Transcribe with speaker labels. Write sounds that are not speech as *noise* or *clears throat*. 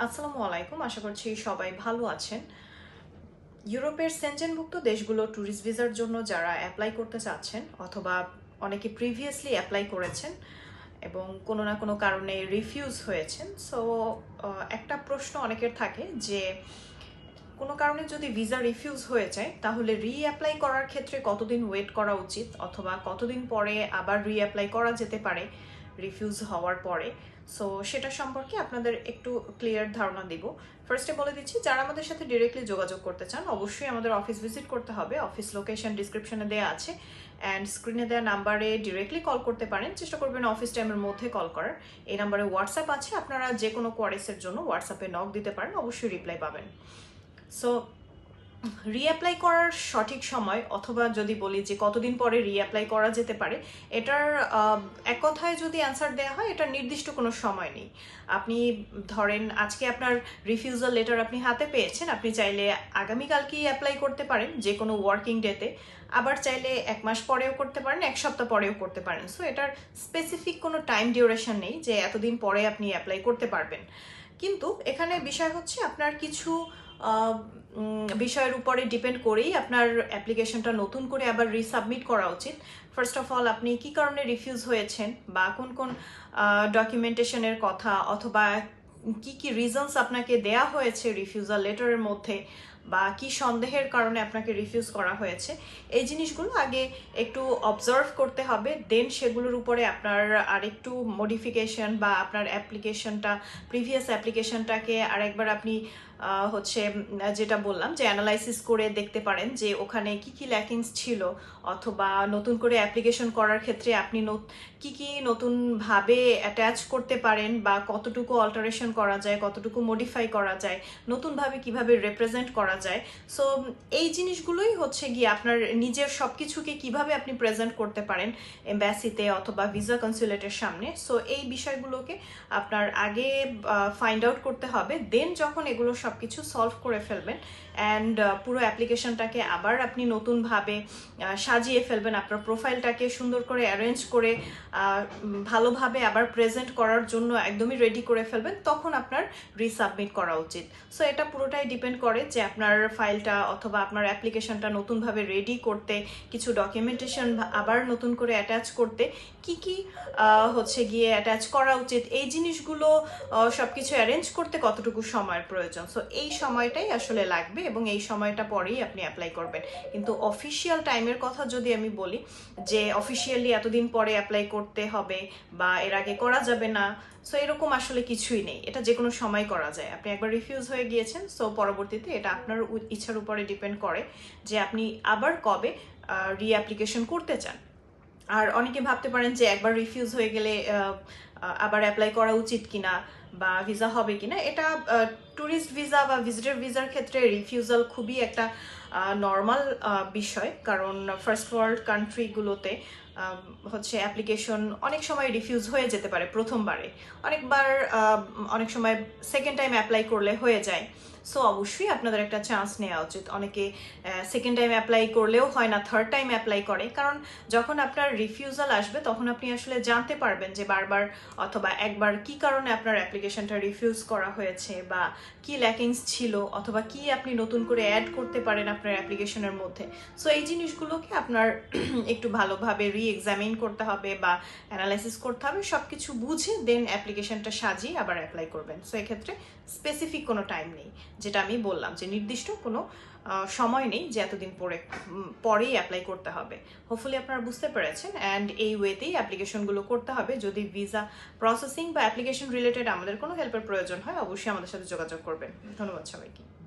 Speaker 1: আসসালামু আলাইকুম আশা করছি সবাই ভালো আছেন। ইউরোপের সেনজেনভুক্ত দেশগুলো ট্যুরিস্ট ভিসার জন্য যারা অ্যাপ্লাই করতে চাচ্ছেন অথবা অনেকে প্রিভিয়াসলি অ্যাপ্লাই করেছেন এবং কোনো না কোনো কারণে রিফিউজ হয়েছেন সো একটা প্রশ্ন অনেকের থাকে যে কোনো কারণে যদি ভিসা রিফিউজ হয়ে যায়, তাহলে রি অ্যাপ্লাই করার ক্ষেত্রে কতদিন ওয়েট করা উচিত? অথবা কতদিন পরে আবার রি অ্যাপ্লাই করা যেতে পারে রিফিউজ হওয়ার পরে? সো সেটা সম্পর্কে আপনাদের একটু ক্লিয়ার ধারণা দিব। ফার্স্টে বলে দিচ্ছি, যারা আমাদের সাথে ডিরেক্টলি যোগাযোগ করতে চান, অবশ্যই আমাদের অফিস ভিজিট করতে হবে। অফিস লোকেশন ডিসক্রিপশনে দেওয়া আছে। অ্যান্ড স্ক্রিনে দেওয়া নাম্বারে ডিরেক্টলি কল করতে পারেন। চেষ্টা করবেন অফিস টাইমের মধ্যে কল করার। এই নাম্বারে হোয়াটসঅ্যাপ আছে, আপনারা যে কোনো কোয়ারিসের জন্য হোয়াটসঅ্যাপে নক দিতে পারেন, অবশ্যই রিপ্লাই পাবেন। সো রিঅ্যাপ্লাই করার সঠিক সময় অথবা যদি বলি যে কতদিন পরে রিঅ্যাপ্লাই করা যেতে পারে, এটার এক কথায় যদি অ্যান্সার দেওয়া হয় এটার নির্দিষ্ট কোনো সময় নেই। আপনি ধরেন আজকে আপনার রিফিউজাল লেটার আপনি হাতে পেয়েছেন, আপনি চাইলে আগামীকালকেই অ্যাপ্লাই করতে পারেন যে কোনো ওয়ার্কিং ডেতে আবার চাইলে এক মাস পরেও করতে পারেন, এক সপ্তাহ পরেও করতে পারেন। সো এটার স্পেসিফিক কোনো টাইম ডিউরেশন নেই যে এতদিন পরে আপনি অ্যাপ্লাই করতে পারবেন। কিন্তু এখানে বিষয় হচ্ছে আপনার কিছু বিষয়ের উপরে ডিপেন্ড করেই আপনার অ্যাপ্লিকেশনটা নতুন করে আবার রিসাবমিট করা উচিত। ফার্স্ট অফ অল আপনি কি কারণে রিফিউজ হয়েছেন বা কোন কোন ডকুমেন্টেশনের কথা অথবা কি কি রিজনস আপনাকে দেয়া হয়েছে রিফিউজাল লেটারের মধ্যে বা কি সন্দেহের কারণে আপনাকে রিফিউজ করা হয়েছে, এই জিনিসগুলো আগে একটু অবজার্ভ করতে হবে। দেন সেগুলোর উপরে আপনার আরেকটু মডিফিকেশন বা আপনার অ্যাপ্লিকেশনটা প্রিভিয়াস অ্যাপ্লিকেশনটাকে আরেকবার আপনি হচ্ছে যেটা বললাম যে অ্যানালাইসিস করে দেখতে পারেন যে ওখানে কি কি ল্যাকিংস ছিল অথবা নতুন করে অ্যাপ্লিকেশন করার ক্ষেত্রে আপনি কি কি নতুনভাবে অ্যাটাচ করতে পারেন বা কতটুকু অল্টারেশন করা যায়, কতটুকু মডিফাই করা যায়, নতুনভাবে কীভাবে রিপ্রেজেন্ট করা যায়। সো এই জিনিসগুলোই হচ্ছে গিয়ে আপনার নিজের সব কিছুকে কীভাবে আপনি প্রেজেন্ট করতে পারেন এম্বাসিতে অথবা ভিসা কনসুলেটের সামনে। সো এই বিষয়গুলোকে আপনার আগে ফাইন্ড আউট করতে হবে। দেন যখন এগুলো সব কিছু সলভ করে ফেলবেন অ্যান্ড পুরো অ্যাপ্লিকেশনটাকে আবার আপনি নতুনভাবে সাজিয়ে ফেলবেন। আপনার প্রোফাইলটাকে সুন্দর করে অ্যারেঞ্জ করে ভালোভাবে আবার প্রেজেন্ট করার জন্য একদমই রেডি করে ফেলবেন তখন আপনার রিসাবমিট করা উচিত। সো এটা পুরোটাই ডিপেন্ড করে যে আপনার ফাইলটা অথবা আপনার অ্যাপ্লিকেশনটা নতুনভাবে রেডি করতে কিছু ডকুমেন্টেশন আবার নতুন করে অ্যাটাচ করতে কি কি হচ্ছে গিয়ে অ্যাটাচ করা উচিত। এই জিনিসগুলো আহ, সবকিছু অ্যারেঞ্জ করতে কতটুকু সময়ের প্রয়োজন? সো এই সময়টাই আসলে লাগবে এবং এই সময়টা পরেই আপনি অ্যাপ্লাই করবেন। কিন্তু অফিসিয়াল টাইমের কথা যদি আমি বলি, যে অফিসিয়ালি এতদিন পরে অ্যাপ্লাই করতে হবে বা এর আগে করা যাবে না সো এরকম আসলে কিছুই নেই। এটা যে কোনো সময় করা যায়। আপনি একবার রিফিউজ হয়ে গিয়েছেন সো পরবর্তীতে এটা আপনার ইচ্ছার উপরে ডিপেন্ড করে যে আপনি আবার কবে রি অ্যাপ্লিকেশন করতে চান। আর অনেকে ভাবতে পারেন যে একবার রিফিউজ হয়ে গেলে আবার অ্যাপ্লাই করা উচিত কিনা বা ভিসা হবে কিনা, এটা ট্যুরিস্ট ভিসা বা ভিজিটর ভিসার ক্ষেত্রে রিফিউজাল খুবই একটা নর্মাল বিষয়। কারণ ফার্স্ট ওয়ার্ল্ড কান্ট্রিগুলোতে হচ্ছে অ্যাপ্লিকেশন অনেক সময় রিফিউজ হয়ে যেতে পারে প্রথমবারে। অনেকবার অনেক সময় সেকেন্ড টাইম অ্যাপ্লাই করলে হয়ে যায়। সো অবশ্যই আপনাদের একটা চান্স নেওয়া উচিত। অনেকে সেকেন্ড টাইম অ্যাপ্লাই করলেও হয় না থার্ড টাইম অ্যাপ্লাই করে। কারণ যখন আপনার রিফিউজাল আসবে, তখন আপনি আসলে জানতে পারবেন যে বারবার অথবা একবার কি কারণে আপনার অ্যাপ্লিকেশনটা রিফিউজ করা হয়েছে বা কি ল্যাকিংস ছিল অথবা কি আপনি নতুন করে অ্যাড করতে পারেন আপনার অ্যাপ্লিকেশনের মধ্যে? সো এই জিনিসগুলোকে আপনার *clears throat* একটু ভালোভাবে রি এক্সামিন করতে হবে বা অ্যানালাইসিস করতে হবে সব কিছু বুঝে দেন অ্যাপ্লিকেশনটা সাজিয়ে আবার অ্যাপ্লাই করবেন। সো এক্ষেত্রে স্পেসিফিক কোনো টাইম নেই, যেটা আমি বললাম যে নির্দিষ্ট কোনো সময় নেই যে এতদিন পরে পরেই অ্যাপ্লাই করতে হবে। হোপফুলি আপনারা বুঝতে পেরেছেন অ্যান্ড এই ওয়েতেই অ্যাপ্লিকেশনগুলো করতে হবে। যদি ভিসা প্রসেসিং বা অ্যাপ্লিকেশন রিলেটেড আমাদের কোনো হেল্পের প্রয়োজন হয়, অবশ্যই আমাদের সাথে যোগাযোগ করবেন। ধন্যবাদ সবাইকে।